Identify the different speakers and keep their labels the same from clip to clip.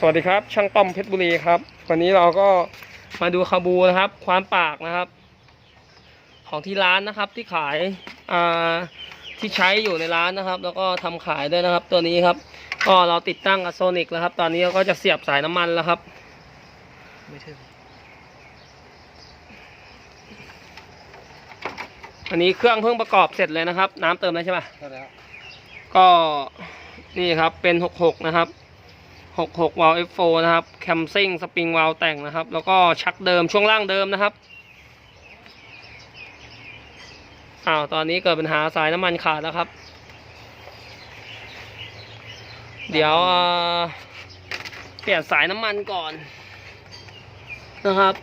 Speaker 1: สวัสดีครับ ช่างต้อมเพชรบุรีครับ วันนี้เราก็มาดูคาบูนะครับ ความปากนะครับ ของที่ร้านนะครับที่ขายอ่าที่ใช้อยู่ในร้านนะครับ แล้วก็ทำขายด้วยนะครับ ตัวนี้ครับ ก็เราติดตั้งกับโซนิกแล้วครับ ตอนนี้เราก็จะเสียบสายน้ำมันแล้วครับ
Speaker 2: ไม่ถึง
Speaker 1: อันนี้เครื่องเพิ่งประกอบเสร็จเลยนะครับ น้ำเติมแล้วใช่ปะ
Speaker 2: ก็แล้ว
Speaker 1: ก็นี่ครับเป็น66นะครับ 66วาล์ว F4 นะครับ แคมซิ่งสปริงวาล์วแต่งนะครับ แล้วก็ชักเดิมช่วงล่างเดิมนะครับอ้าวตอนนี้เกิดปัญหาสายน้ำมันขาดแล้วครับ เดี๋ยวเอ่อเปลี่ยนสายน้ำมันก่อนนะครับ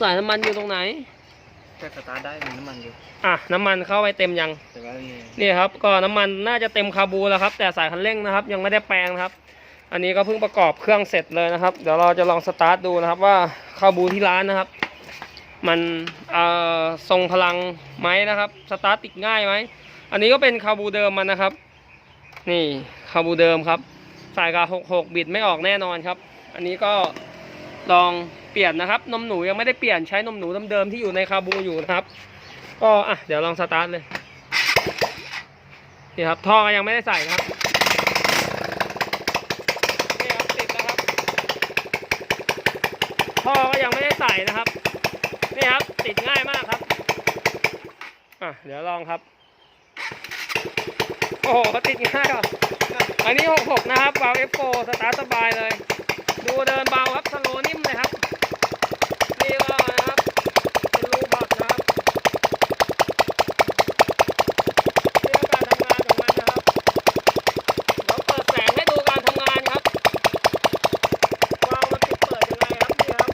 Speaker 1: สายน้ำมันอยู่ตรงไหน
Speaker 2: แต่สตาร์ทได้มีน้ำมันอยู่
Speaker 1: อะน้ำมันเข้าไปเต็มยัง
Speaker 2: แต่ว่านี่
Speaker 1: นี่ครับก็น้ำมันน่าจะเต็มคาบูแล้วครับ แต่สายคันเร่งนะครับ ยังไม่ได้แปลงนะครับ อันนี้ก็เพิ่งประกอบเครื่องเสร็จเลยนะครับ เดี๋ยวเราจะลองสตาร์ทดูนะครับว่าคาบูที่ร้านนะครับ มันอ่อทรงพลังไหมนะครับสตาร์ทติดง่ายไหมอันนี้ก็เป็นคาบูเดิมมันนะครับ นี่คาบูเดิมครับ สายกาหกหกบิดไม่ออกแน่นอนครับ อันนี้ก็ลองเปลี่ยนนะครับนมหนูยังไม่ได้เปลี่ยนใช้นมหนูเดิมๆที่อยู่ในคาบูอยู่นะครับ ก็อะเดี๋ยวลองสตาร์ทเลยนี่ครับท่อก็ยังไม่ได้ใส่นะครับนี่ครับติดแล้วครับท่อก็ ยังไม่ได้ใส่นะครับ นี่ครับ ติดง่ายมากครับ อะ เดี๋ยวลองครับ โอ้โหก็ติดง่ายอะอันนี้ 66 นะครับเบาล์ว F4 สตาร์ทสบายเลย ดูเดินเบาครับสโลนิ่มเลยครับนี่ก็นะครับเป็นรูบักนะครับ นี่คือการทำงานของมันนะครับเราเปิดแสงให้ดูการทำงานครับวาล์วมันปิดเปิดยังไงครับนี่ครับ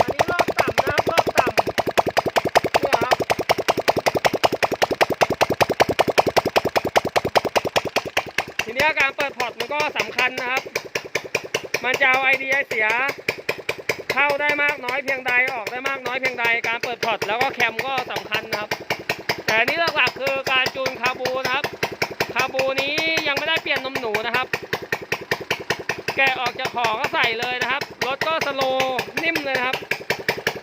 Speaker 1: อันนี้รอบต่ำนะครับรอบต่ำเนี่ยครับ ทีนี้การเปิดพอร์ตมันก็สำคัญนะครับ มันจะเอาไอเดียเสีย เข้าได้มากน้อยเพียงใดออกได้มากน้อยเพียงใด การเปิดพอร์ตแล้วก็แคมก็สำคัญนะครับ แต่นนี้หลักๆคือการจูนคาบูนะครับคาบูนี้ยังไม่ได้เปลี่ยนนมหนูนะครับ แกะออกจากขอก็ใส่เลยนะครับรถก็สโลว์นิ่มเลยนะครับ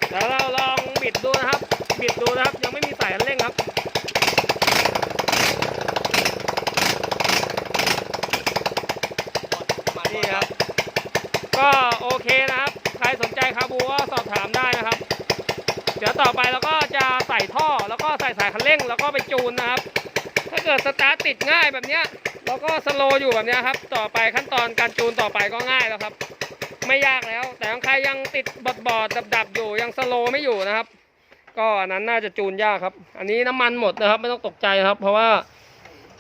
Speaker 1: เดี๋ยวเราลองบิดดูนะครับ บิดดูนะครับยังไม่มีสายคันเร่งครับ นี่ครับ ก็โอเคนะครับ ใครสนใจคาบูก็สอบถามได้นะครับ เดี๋ยวต่อไปเราก็จะใส่ท่อแล้วก็ใส่สายคันเร่งแล้วก็ไปจูนนะครับ ถ้าเกิดสตาร์ทติดง่ายแบบเนี้ยเราก็สโลว์อยู่แบบเนี้ยครับ ต่อไปขั้นตอนการจูนต่อไปก็ง่ายแล้วครับ ไม่ยากแล้ว แต่ของใครยังติดบอดบอดดับดับๆอยู่ยังสโลว์ไม่อยู่นะครับ ก็อันนั้นน่าจะจูนยากครับ อันนี้น้ำมันหมดนะครับ ไม่ต้องตกใจนะครับ เพราะว่า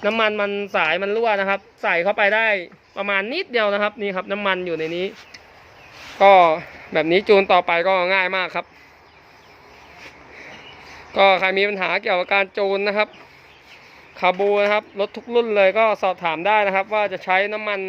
Speaker 1: น้ำมันมันสายมันรั่วนะครับ ใส่เข้าไปได้ประมาณนิดเดียวนะครับนี่ครับ น้ำมันอยู่ในนี้ ก็แบบนี้จูนต่อไปก็ง่ายมากครับ ก็ใครมีปัญหาเกี่ยวกับการจูนนะครับคาบูนะครับรถทุกรุ่นเลยก็สอบถามได้นะครับ ว่าจะใช้น้ำมัน